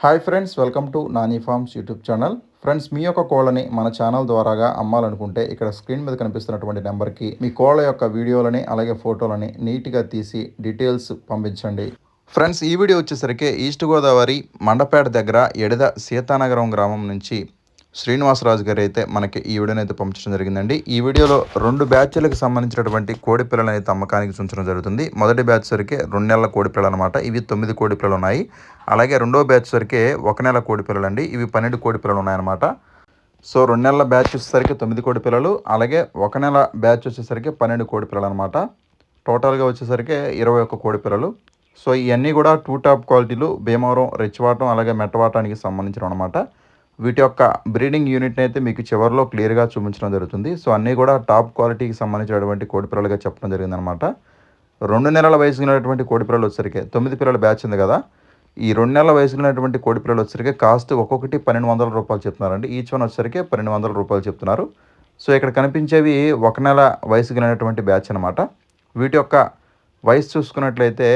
Hi friends welcome to Nani farms YouTube channel friends మీ యొక్క కోళ్ళని మన ఛానల్ ద్వారాగా అమ్మాలనుకుంటే ఇక్కడ స్క్రీన్ మీద కనిపిస్తున్నటువంటి నెంబర్కి మీ కోళ్ళ యొక్క వీడియోలని అలాగే ఫోటోలని నీట్గా తీసి డీటెయిల్స్ పంపించండి. ఫ్రెండ్స్ ఈ వీడియో వచ్చేసరికి ఈస్ట్ గోదావరి మండపేట దగ్గర ఎడద సీతానగరం గ్రామం నుంచి శ్రీనివాసరాజు గారు అయితే మనకి ఈ వీడియోని అయితే పంపించడం జరిగిందండి. ఈ వీడియోలో రెండు బ్యాచ్లకు సంబంధించినటువంటి కోడి పిల్లలు అయితే అమ్మకానికి చూంచడం జరుగుతుంది. మొదటి బ్యాచ్ సరికి రెండు నెలల కోడి పిల్లలు అనమాట ఇవి తొమ్మిది కోడి పిల్లలు ఉన్నాయి. అలాగే రెండో బ్యాచ్ సరికి ఒక నెల కోడి పిల్లలు అండి ఇవి పన్నెండు కోడి పిల్లలు ఉన్నాయన్నమాట. సో రెండు నెలల బ్యాచ్ వచ్చేసరికి తొమ్మిది కోడి పిల్లలు. అలాగే ఒక నెల బ్యాచ్ వచ్చేసరికి పన్నెండు కోడి పిల్లలు అనమాట టోటల్గా వచ్చేసరికి ఇరవై ఒక్క కోడి పిల్లలు. సో ఇవన్నీ కూడా టూ టాప్ క్వాలిటీలు. భీమవరం రెచ్చివాటం అలాగే మెట్టవాటానికి సంబంధించిన అనమాట వీటి యొక్క బ్రీడింగ్ యూనిట్ని అయితే మీకు చివరిలో క్లియర్గా చూపించడం జరుగుతుంది. సో అన్నీ కూడా టాప్ క్వాలిటీకి సంబంధించినటువంటి కోడి పిల్లలుగా చెప్పడం జరిగిందనమాట రెండు నెలల వయసు ఉన్నటువంటి కోడి పిల్లలు వచ్చరికి తొమ్మిది పిల్లల బ్యాచ్ ఉంది కదా. ఈ రెండు నెలల వయసు ఉన్నటువంటి కోడి పిల్లలు వచ్చరికి కాస్ట్ ఒక్కొక్కటి పన్నెండు వందల రూపాయలు చెప్తున్నారండి. ఈచ్ వన్ వచ్చరికి పన్నెండు వందల రూపాయలు చెప్తున్నారు. సో ఇక్కడ కనిపించేవి ఒక నెల వయసు కలిగినటువంటి బ్యాచ్ అనమాట వీటి యొక్క వయసు చూసుకున్నట్లయితే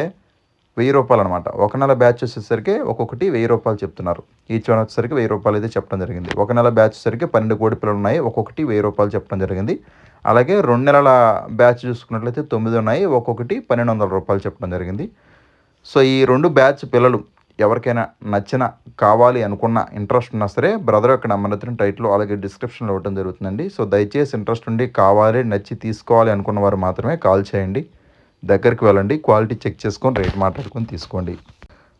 వెయ్యి రూపాయలు అనమాట ఒక నెల బ్యాచ్ వచ్చేసరికి ఒక్కొక్కటి వెయ్యి రూపాయలు చెప్తున్నారు. ఈచ్ వన్ వచ్చేసరికి వెయ్యి రూపాయలు అయితే చెప్పడం జరిగింది. ఒక నెల బ్యాచ్ వచ్చేసరికి పన్నెండు కోడి పిల్లలు ఉన్నాయి. ఒక్కొక్కటి వెయ్యి రూపాయలు చెప్పడం జరిగింది. అలాగే రెండు నెలల బ్యాచ్ చూసుకున్నట్లయితే తొమ్మిది ఉన్నాయి. ఒక్కొక్కటి పన్నెండు వందల రూపాయలు చెప్పడం జరిగింది. సో ఈ రెండు బ్యాచ్ పిల్లలు ఎవరికైనా నచ్చిన కావాలి అనుకున్న ఇంట్రెస్ట్ ఉన్నా సరే బ్రదర్ యొక్క నెంబర్ అయితే టైట్లో అలాగే డిస్క్రిప్షన్లో ఇవ్వడం జరుగుతుందండి. సో దయచేసి ఇంట్రెస్ట్ ఉండి కావాలి నచ్చి తీసుకోవాలి అనుకున్న వారు మాత్రమే కాల్ చేయండి. దగ్గరికి వెళ్ళండి క్వాలిటీ చెక్ చేసుకొని రేట్ మాట్లాడుకొని తీసుకోండి.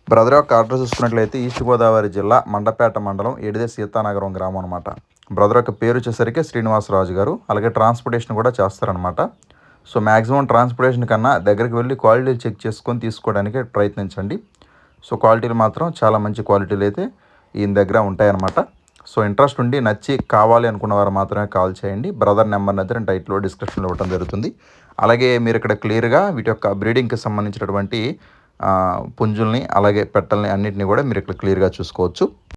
బ్రదర్ యొక్క అడ్రస్ చూసుకున్నట్లయితే ఈస్ట్ గోదావరి జిల్లా మండపేట మండలం ఎడిదే సీతానగరం గ్రామం అనమాట బ్రదర్ యొక్క పేరు వచ్చేసరికి శ్రీనివాసరాజు గారు అలాగే ట్రాన్స్పోర్టేషన్ కూడా చేస్తారనమాట సో మ్యాక్సిమం ట్రాన్స్పోర్టేషన్ కన్నా దగ్గరికి వెళ్ళి క్వాలిటీ చెక్ చేసుకొని తీసుకోవడానికి ప్రయత్నించండి. సో క్వాలిటీలు మాత్రం చాలా మంచి క్వాలిటీలు అయితే ఈయన దగ్గర ఉంటాయన్నమాట. సో ఇంట్రెస్ట్ ఉండి నచ్చి కావాలి అనుకున్న వారు మాత్రమే కాల్ చేయండి. బ్రదర్ నెంబర్ అయితే నేను టైట్లో డిస్క్రిప్షన్లో ఇవ్వడం జరుగుతుంది. అలాగే మీరు ఇక్కడ క్లియర్గా వీటి యొక్క బ్రీడింగ్కి సంబంధించినటువంటి పుంజుల్ని అలాగే పెట్టల్ని అన్నింటినీ కూడా మీరు ఇక్కడ క్లియర్గా చూసుకోవచ్చు.